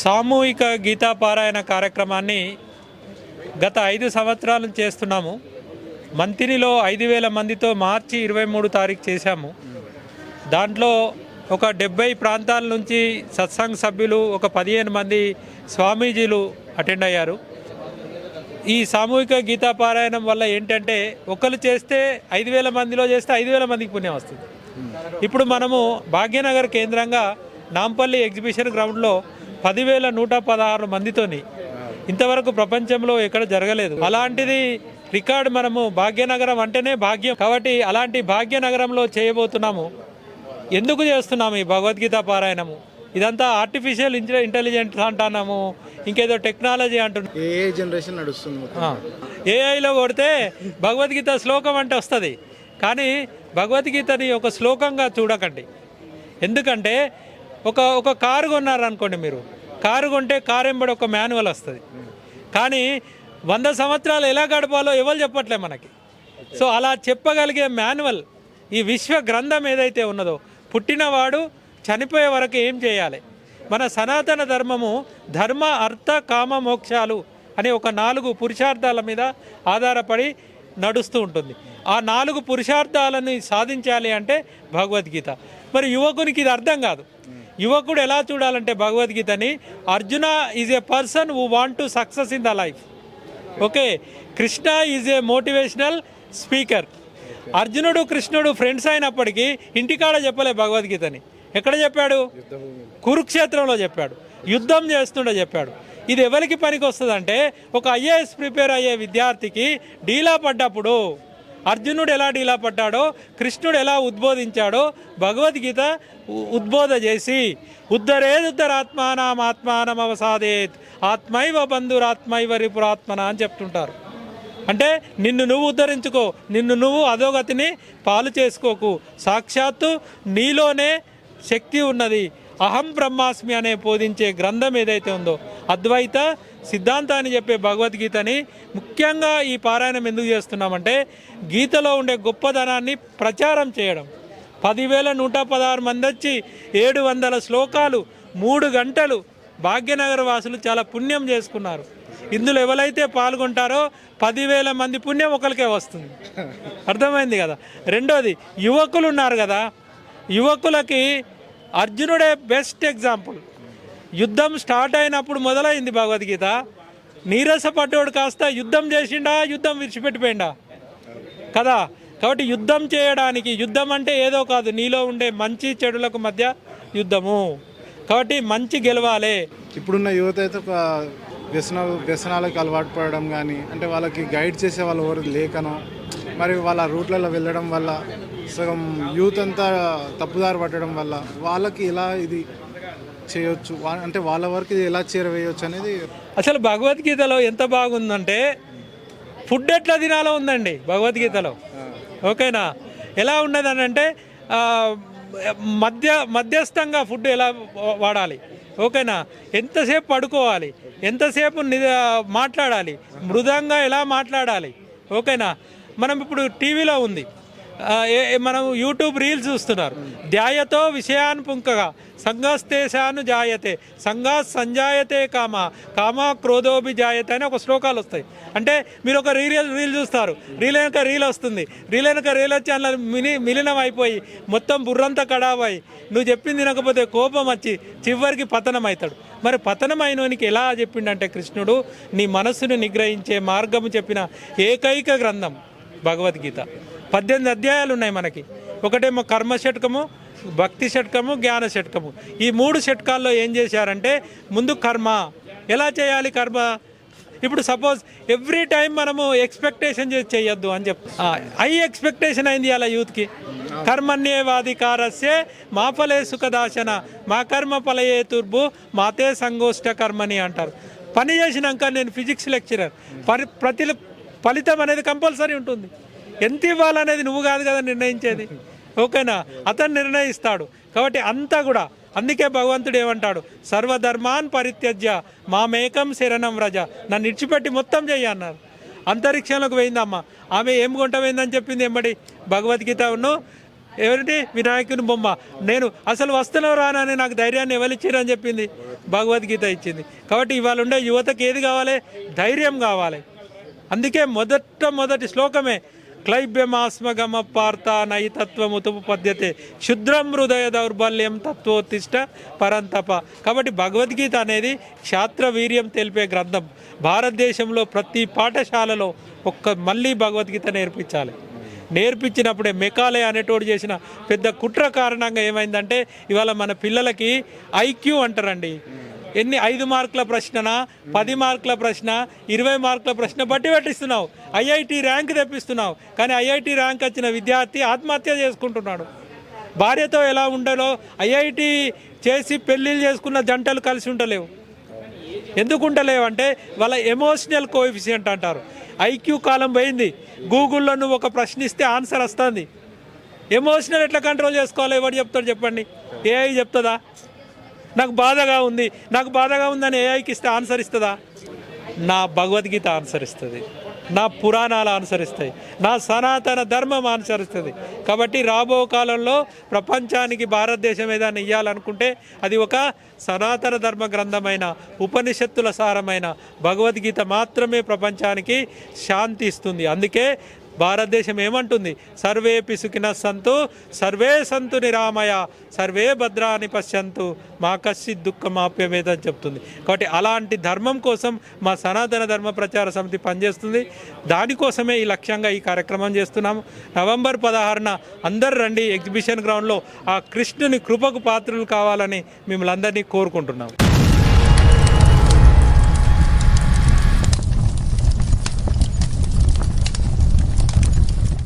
సామూహిక గీతా పారాయణ కార్యక్రమాన్ని గత ఐదు సంవత్సరాలు చేస్తున్నాము. మంతినిలో ఐదు వేల మందితో మార్చి ఇరవై మూడు తారీఖు చేశాము. దాంట్లో ఒక డెబ్బై ప్రాంతాల నుంచి సత్సంగ్ సభ్యులు ఒక పదిహేను మంది స్వామీజీలు అటెండ్ అయ్యారు. ఈ సామూహిక గీతా పారాయణం వల్ల ఏంటంటే ఒకరు చేస్తే ఐదు వేల మందిలో చేస్తే ఐదు వేల మందికి పుణ్యం వస్తుంది. ఇప్పుడు మనము భాగ్యనగర్ కేంద్రంగా నాంపల్లి ఎగ్జిబిషన్ గ్రౌండ్లో పదివేల నూట పదహారు మందితోని ఇంతవరకు ప్రపంచంలో ఎక్కడ జరగలేదు. అలాంటిది రికార్డ్ మనము భాగ్యనగరం అంటేనే భాగ్యం. కాబట్టి అలాంటి భాగ్యనగరంలో చేయబోతున్నాము. ఎందుకు చేస్తున్నాము ఈ భగవద్గీత పారాయణము? ఇదంతా ఆర్టిఫిషియల్ ఇంటెలిజెన్స్ అంటున్నాము. ఇంకేదో టెక్నాలజీ అంటున్నాము. ఏ జనరేషన్ నడుస్తుంది? ఏఐలో కొడితే భగవద్గీత శ్లోకం అంటే వస్తుంది. కానీ భగవద్గీతని ఒక శ్లోకంగా చూడకండి. ఎందుకంటే ఒక ఒక కారు కొన్నారనుకోండి మీరు. కారు కొంటే కారు ఎంబడి ఒక మాన్యువల్ వస్తుంది. కానీ వంద సంవత్సరాలు ఎలా గడపాలో ఎవరు చెప్పట్లే మనకి. సో అలా చెప్పగలిగే మాన్యువల్ ఈ విశ్వ గ్రంథం ఏదైతే ఉన్నదో పుట్టినవాడు చనిపోయే వరకు ఏం చేయాలి? మన సనాతన ధర్మము ధర్మ అర్థ కామ మోక్షాలు అనే ఒక నాలుగు పురుషార్థాల మీద ఆధారపడి నడుస్తూ ఉంటుంది. ఆ నాలుగు పురుషార్థాలను సాధించాలి అంటే భగవద్గీత. మరి యువకునికి ఇది అర్థం కాదు. యువకుడు ఎలా చూడాలంటే భగవద్గీతని Arjuna is a person who want to success in the life okay Krishna is a motivational speaker అర్జునుడు కృష్ణుడు ఫ్రెండ్స్ అయినప్పటికీ ఇంటికాడ చెప్పలే భగవద్గీతని. ఎక్కడ చెప్పాడు? కురుక్షేత్రంలో చెప్పాడు. యుద్ధం చేస్తుండే చెప్పాడు. ఇది ఎవరికి పనికి వస్తుందంటే ఒక ఐఏఎస్ ప్రిపేర్ అయ్యే విద్యార్థికి డీలా పడ్డప్పుడు అర్జునుడు ఎలా డీలా పడ్డాడో కృష్ణుడు ఎలా ఉద్బోధించాడో భగవద్గీత ఉ- ఉద్బోధ చేసి ఉద్ధరేదుద్ధరాత్మానం ఆత్మానం అవసాదేత్ ఆత్మైవ బంధురాత్మైవ రిపురాత్మన అని చెప్తుంటారు. అంటే నిన్ను నువ్వు ఉద్ధరించుకో నిన్ను నువ్వు అధోగతిని పాలు చేసుకోకు. సాక్షాత్తు నీలోనే శక్తి ఉన్నది. అహం బ్రహ్మాస్మి అనే బోధించే గ్రంథం ఏదైతే ఉందో అద్వైత సిద్ధాంతాన్ని చెప్పే భగవద్గీతని ముఖ్యంగా ఈ పారాయణం ఎందుకు చేస్తున్నామంటే గీతలో ఉండే గొప్పదనాన్ని ప్రచారం చేయడం. పదివేల నూట పదహారు మంది వచ్చి ఏడు వందల శ్లోకాలు మూడు గంటలు భాగ్యనగర వాసులు చాలా పుణ్యం చేసుకున్నారు. ఇందులో ఎవరైతే పాల్గొంటారో పదివేల మంది పుణ్యం ఒకరికే వస్తుంది. అర్థమైంది కదా? రెండోది యువకులు ఉన్నారు కదా? యువకులకి అర్జునుడే బెస్ట్ ఎగ్జాంపుల్ యుద్ధం స్టార్ట్ అయినప్పుడు మొదలైంది భగవద్గీత. నీరస పడ్డోడు కాస్త యుద్ధం చేసిండా యుద్ధం విడిచిపెట్టిపోయిండా? కదా? కాబట్టి యుద్ధం చేయడానికి యుద్ధం అంటే ఏదో కాదు. నీలో ఉండే మంచి చెడులకు మధ్య యుద్ధము. కాబట్టి మంచి గెలవాలి. ఇప్పుడున్న యువత అయితే ఒక వ్యసన వ్యసనాలకు అలవాటు పడడం కానీ అంటే వాళ్ళకి గైడ్ చేసే వాళ్ళు ఎవరు లేకనో మరి వాళ్ళ రూట్లలో వెళ్ళడం వల్ల సగం యూత్ అంతా తప్పుదారి పట్టడం వల్ల వాళ్ళకి ఎలా ఇది చేయొచ్చు? అంటే వాళ్ళ వరకు ఇది ఎలా చేరవేయొచ్చు అనేది అసలు భగవద్గీతలో ఎంత బాగుందంటే ఫుడ్ ఎట్లా తినాలో ఉందండి భగవద్గీతలో. ఓకేనా? ఎలా ఉన్నదని అంటే మధ్య మధ్యస్థంగా ఫుడ్ ఎలా వాడాలి? ఓకేనా? ఎంతసేపు పడుకోవాలి? ఎంతసేపు ని- మాట్లాడాలి? మృదంగా ఎలా మాట్లాడాలి? ఓకేనా? మనం ఇప్పుడు టీవీలో ఉంది. మనం యూట్యూబ్ రీల్స్ చూస్తున్నారు. ధ్యాయతో విషయాన్ పుంకగా సంఘస్తేశాను జాయతే సంఘా సంజాయతే కామ కామ క్రోధోభి జాయతే అని ఒక శ్లోకాలు వస్తాయి. అంటే మీరు ఒక రీల్ రీల్ చూస్తారు. రీల్ వెనక రీల్ వస్తుంది. రీల్ వెనక రీల్ వచ్చి అందులో మిని మిలినం అయిపోయి మొత్తం బుర్రంతా కడావాయి నువ్వు చెప్పింది వినకపోతే కోపం వచ్చి చివరికి పతనం అవుతాడు మరి పతనం అయినోనికి ఎలా చెప్పిండంటే కృష్ణుడు నీ మనస్సును నిగ్రహించే మార్గము చెప్పిన ఏకైక గ్రంథం భగవద్గీత. పద్దెనిమిది అధ్యాయాలు ఉన్నాయి మనకి. ఒకటేమో కర్మ షట్కము భక్తి షట్కము జ్ఞాన షట్కము. ఈ మూడు షట్కాల్లో ఏం చేశారంటే ముందు కర్మ. ఎలా చేయాలి కర్మ? ఇప్పుడు సపోజ్ ఎవ్రీ టైం మనము ఎక్స్పెక్టేషన్ చేసి చేయొద్దు అని చెప్పి ఐ ఎక్స్పెక్టేషన్ అయింది అలా యూత్కి. కర్మణ్యేవాధికారస్యే మా ఫలే సుఖదాశన మా కర్మ ఫలయే తుర్బు మాతే సంగోష్ట కర్మని అంటారు. పని చేసినాక నేను ఫిజిక్స్ లెక్చరర్. పరి ప్రతి ఫలితం అనేది కంపల్సరీ ఉంటుంది. ఎంత ఇవ్వాలనేది నువ్వు కాదు కదా నిర్ణయించేది. ఓకేనా? అతను నిర్ణయిస్తాడు. కాబట్టి అంతా కూడా అందుకే భగవంతుడు ఏమంటాడు? సర్వధర్మాన్ పరిత్యజ్య మామేకం శరణం రజ నన్ను ఇడిచిపెట్టి మొత్తం చెయ్యి అన్నారు. అంతరిక్షంలోకి పోయిందమ్మ. ఆమె ఏం కొంట పోయిందని చెప్పింది ఎంబడి భగవద్గీత ఉన్ను. ఏమిటి వినాయకుని బొమ్మ. నేను అసలు వస్తున్నావు రానని నాకు ధైర్యాన్ని ఎవరిచ్చిరని చెప్పింది? భగవద్గీత ఇచ్చింది. కాబట్టి ఇవాళ ఉండే యువతకి ఏది కావాలి? ధైర్యం కావాలి. అందుకే మొదట మొదటి శ్లోకమే క్లైబ్యమాస్మగమపార్థ పార్త నైతత్వముతుపు పద్యతే క్షుద్రం హృదయ దౌర్బల్యం తత్వోత్తిష్ట పరంతప. కాబట్టి భగవద్గీత అనేది క్షాత్ర వీర్యం తెలిపే గ్రంథం. భారతదేశంలో ప్రతి పాఠశాలలో ఒక్క మళ్ళీ భగవద్గీత నేర్పించాలి. నేర్పించినప్పుడే మెకాలే అనేటోడు చేసిన పెద్ద కుట్ర కారణంగా ఏమైందంటే ఇవాళ మన పిల్లలకి ఐక్యూ అంటారండి. ఎన్ని ఐదు మార్కుల ప్రశ్ననా పది మార్కుల ప్రశ్న ఇరవై మార్కుల ప్రశ్న బట్టి పెట్టిస్తున్నావు. IIT rank తెప్పిస్తున్నావు. కానీ ఐఐటి ర్యాంక్ వచ్చిన విద్యార్థి ఆత్మహత్య చేసుకుంటున్నాడు. భార్యతో ఎలా ఉండాలో ఐఐటి చేసి పెళ్ళిళ్ళు చేసుకున్న జంటలు కలిసి ఉండలేవు. ఎందుకు ఉండలేవంటే వాళ్ళ ఎమోషనల్ కోఎఫిషియంట్ అంటారు. ఐక్యూ కాలం పోయింది. గూగుల్లో నువ్వు ఒక ప్రశ్నిస్తే ఆన్సర్ వస్తుంది. ఎమోషనల్ ఎట్లా కంట్రోల్ చేసుకోవాలి? ఎవరు చెప్తాడు చెప్పండి? ఏఐ చెప్తుందా? నాకు బాధగా ఉంది. నాకు బాధగా ఉందని ఏఐకి ఇస్తే ఆన్సర్ ఇస్తుందా? నా భగవద్గీత ఆన్సర్ ఇస్తుంది. నా పురాణాలు అనుసరిస్తాయి నా సనాతన ధర్మం అనుసరిస్తుంది కాబట్టి రాబో కాలంలో ప్రపంచానికి భారతదేశం ఏదైనా ఇవ్వాలనుకుంటే అది ఒక సనాతన ధర్మ గ్రంథమైన ఉపనిషత్తుల సారమైన భగవద్గీత మాత్రమే ప్రపంచానికి శాంతి ఇస్తుంది. అందుకే భారతదేశం ఏమంటుంది? సర్వే పిసుకిన సంతు సర్వే సంతు నిరామయ సర్వే భద్రాని పశ్యంతు మా కశ్చిత్ దుఃఖమాప్యమేదని చెప్తుంది. కాబట్టి అలాంటి ధర్మం కోసం మా సనాతన ధర్మ ప్రచార సమితి పనిచేస్తుంది. దానికోసమే ఈ లక్ష్యంగా ఈ కార్యక్రమం చేస్తున్నాము. నవంబర్ పదహారున అందరు రండి ఎగ్జిబిషన్ గ్రౌండ్లో ఆ కృష్ణుని కృపకు పాత్రలు కావాలని మిమ్మల్ని అందరినీ కోరుకుంటున్నాము.